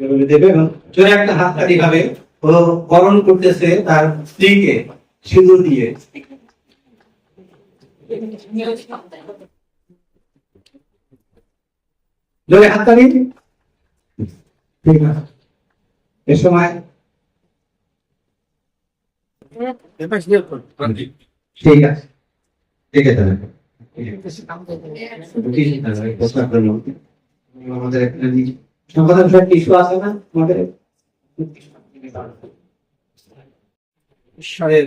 এভাবে দেবে এবং জোরে একটা হাত তালি ভাবে ও বরণ করতেছে তার স্ত্রীকে সিঁদুর দিয়ে। জোরে হাত তালি ঠিক আছে। এ সময় ঠিক আছে ঠিক আছে আমাদের সম্পাদন সাহেব ইস্যু আছে না? আমাদের ঈশ্বরের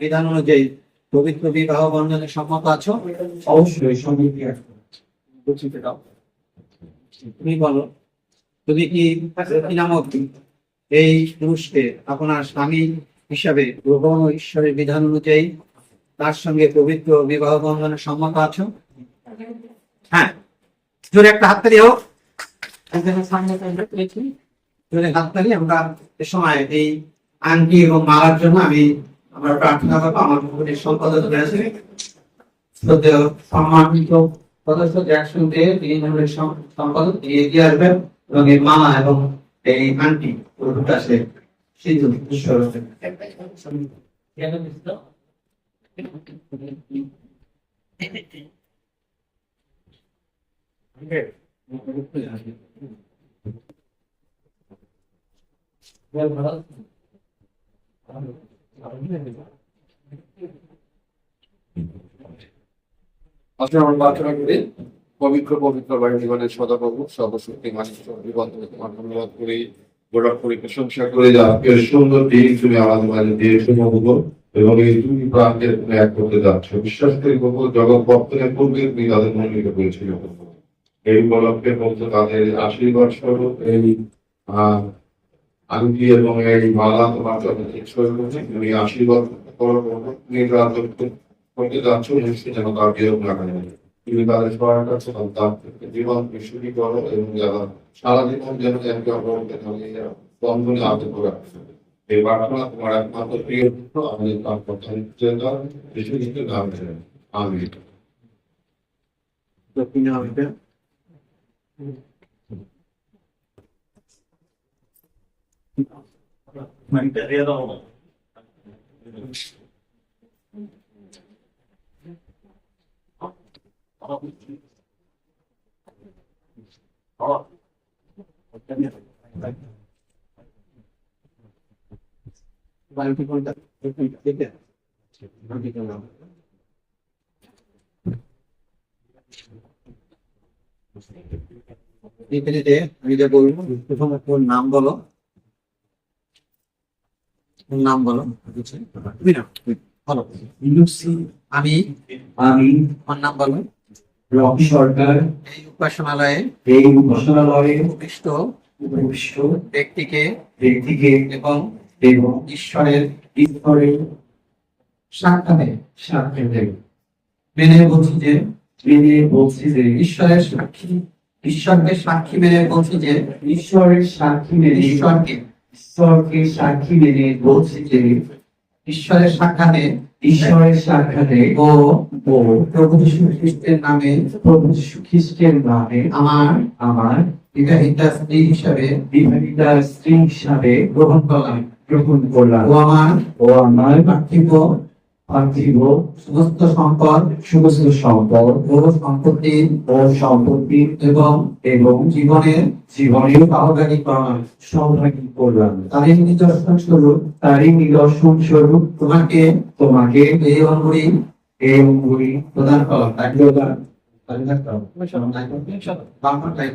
বিধান অনুযায়ী পবিত্র বিবাহ বন্ধনে সম্মত আছো? অবশ্যই তুমি বলো তুমি কি নামক এই পুরুষকে আপনার স্বামী হিসাবে গ্রহণ ও ঈশ্বরের বিধান অনুযায়ী তার সঙ্গে পবিত্র বিবাহ বন্ধনে সম্মত আছো? হ্যাঁ। জোরে একটা হাততালি হোক। আমরা এ সময় এই আংটি এবং মালার জন্য আমি আমার প্রার্থনা করব, আমার ভবনের সম্পাদক রয়েছে সম্মানিত সম্পাদক তিনি এগিয়ে আসবেন এবং এই মালা এবং এই সিদ্ধ ঈশ্বর। করি, পবিত্র সদাপ্রভু, সর্বশক্তি ধন্যবাদ করি, গোটা করে প্রশংসা করে, যা সুন্দর দিন তুমি আমাদের মাঝে দিয়েছ প্রভু এবং এই দুই প্রান্তের এক করতে যাচ্ছ। বিশ্বাস করি, প্রভু জগৎ বর্তনের পূর্বে তুমি তাদের করেছিল এই উপলক্ষে বলতে তাদের আশীর্বাদ স্বরূপ, এই আংটি এবং এই মালা তোমার কাছে টেকসই করছে। তুমি আশীর্বাদ এবং সারা জীবন যেন একে অপরকে বন্ধনে এই প্রার্থনা তোমার একমাত্র প্রিয় আমাদের তার কথা আমি നമുക്കറിയാതാവോ Thank you. আমি যে বলব প্রথমে তোর নাম বলো। নাম বলো? তুমি বলো লুসি আমি আমি আমার নাম বলো। রকি সরকার। এই উপাসনালয়ে এই উপাসনালয়ে উপবিষ্ট উপবিষ্ট ব্যক্তিকে ব্যক্তিকে এবং এবং ঈশ্বরের ঈশ্বরের সাক্ষাতে সাক্ষাতে মেনে বলছি যে মেনে বলছি যে ঈশ্বরের সাক্ষী ঈশ্বরকে সাক্ষী মেনে বলছি যে ঈশ্বরের সাক্ষী মেনে ঈশ্বরকে। ঈশ্বরকে সাক্ষী মেনে বলছি যে ঈশ্বরের সাক্ষাতে ঈশ্বরের সাক্ষাতে ও ও প্রভু যীশু খ্রিস্টের নামে প্রভু যীশু খ্রিস্টের নামে আমার আমার বিবাহিতা স্ত্রী হিসাবে বিবাহিতা স্ত্রী হিসাবে গ্রহণ করলাম। গ্রহণ করলাম। ও আমার ও আমার পার্থিব পার্থিব, সমস্ত সম্পদ সমস্ত সম্পদ ও সম্পত্তি ও সম্পত্তি এবং এবং জীবনের জীবনের সহযোগী করলাম সহভাগী করলাম তাদের নিদর্শন স্বরূপ, তারই নিদর্শন স্বরূপ তোমাকে তোমাকে এই অঙ্গুরি এই অঙ্গুরি প্রদান করলাম তাই প্রদান বারবার টাইপ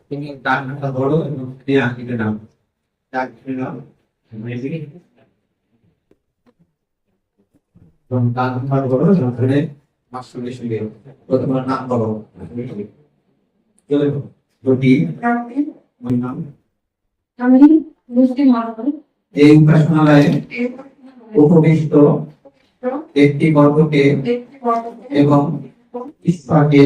তুমি ডাক এবং আঁকিতে ডাক এবং ধরে সঙ্গে নাম নাম। আমি মুসলিম মানব। এই উপাসনালয়ে উপবিষ্ট একটি গর্ভকে এবং ঈশ্বরকে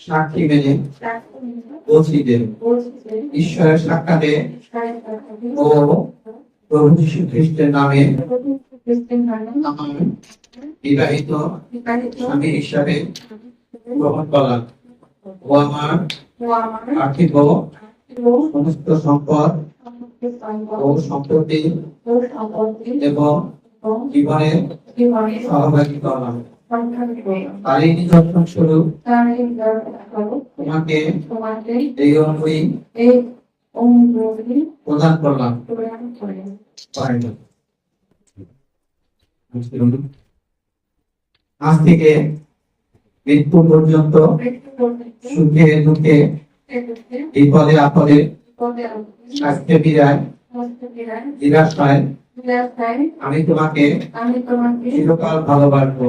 সাক্ষী মেনে বলছি যে ঈশ্বরের সাক্ষাতে ও প্রভু যীশু খ্রিস্টের নামে বিবাহিত স্বামী হিসাবে গ্রহণ করলাম ও আমার পার্থিব সমস্ত সম্পদ ও সম্পত্তি এবং জীবনে সহভাগী করলাম তারই নিদর্শন স্বরূপ তোমাকে এই অনুযায়ী প্রদান করলাম। আজ থেকে মৃত্যু পর্যন্ত সুখে দুঃখে বিপদে আপদে স্বাস্থ্যে বিরায় নিরাশায় আমি তোমাকে আমি তোমাকে চিরকাল ভালোবাসবো।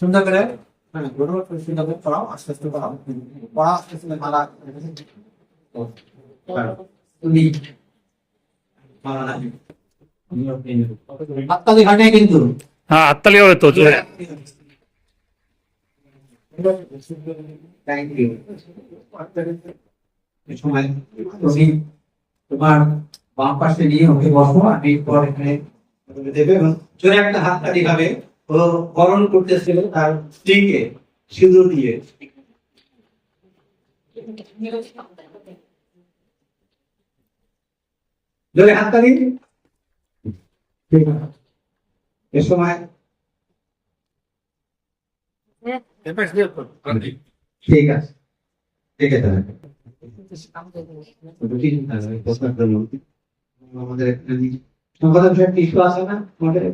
সুন্দর করে হ্যাঁ সুন্দর করে পড়াও আস্তে আস্তে পড়াও। পড়া আস্তে আস্তে মালা তুমি হাততালি কিন্তু। হাততালি হবে তো থ্যাংক ইউ এই সময় তুমি তোমার বাম পাশে নিয়ে ওকে বসো আমি পর জোরে একটা ও বরণ করতেছিল তার স্ত্রীকে সিঁদুর দিয়ে। জোরে এ সময় ঠিক আছে ঠিক আছে আমাদের এখানে সংবাদ একটা আছে না আমাদের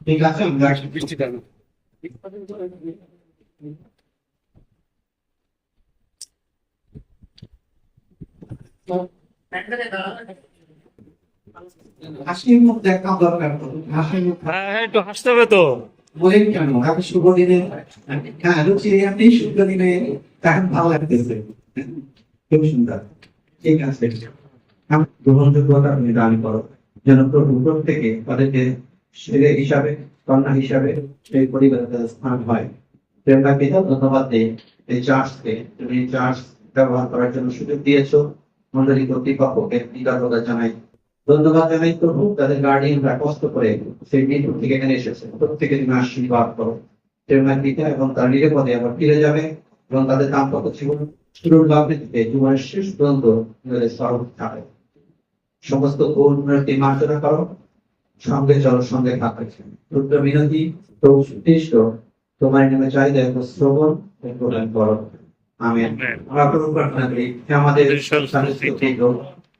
ঠিক আছে আমরা হাসির মুখ দেখা দরকার। তো। হাসির মুখ হ্যাঁ হ্যাঁ একটু হাসতে হবে তো। বলেন কেন? আপনি শুভ দিনে হ্যাঁ রুচি আপনি শুভ দিনে তখন ভালো লাগতেছে খুব সুন্দর ঠিক আছে গ্রহণযোগ্যতা করো। যেন উপর থেকে তাদেরকে হিসাবে, কন্যা হিসাবে সেই পরিবারের তাদের স্থান হয়। ধন্যবাদ এই চার্চকে তুমি চার্চ ব্যবহার করার জন্য সুযোগ দিয়েছ। মন্ডলী কর্তৃপক্ষকে জানাই। ধন্যবাদ জানাই প্রভু তাদের গার্ডিয়ানরা কষ্ট করে সেই মৃত্যু থেকে এখানে এসেছে। প্রত্যেকে তুমি আশীর্বাদ করো। প্রেরণা দিতে এবং তার নিরাপদে আবার ফিরে যাবে এবং তাদের দাম্পত্য জীবন লগ্নে জীবনের শেষ পর্যন্ত তাদের থাকে সমস্ত গৌরবটি মার্জনা করো। সঙ্গে চলো সঙ্গে থাকে রুদ্র বিনতি প্রভু সুদৃষ্ট তোমার নামে চাহিদা এবং শ্রবণ প্রদান করো। আমেন। আমরা প্রভু প্রার্থনা করি আমাদের সাংস্কৃতিক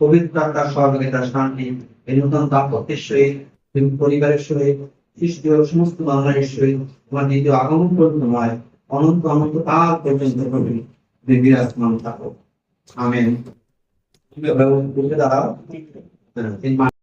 পবিত্র আত্মার সহযোগিতা শান্তি এই নতুন দাম্পত্যের সহিত পরিবারের সহিত, খ্রিস্টীয় সমস্ত বাংলাদেশের সহিত তোমার দ্বিতীয় আগমন পর্যন্ত নয় অনন্ত অনন্ত কাল পর্যন্ত প্রভু তুমি বিরাজমান থাকো। আমেন। দাঁড়াও।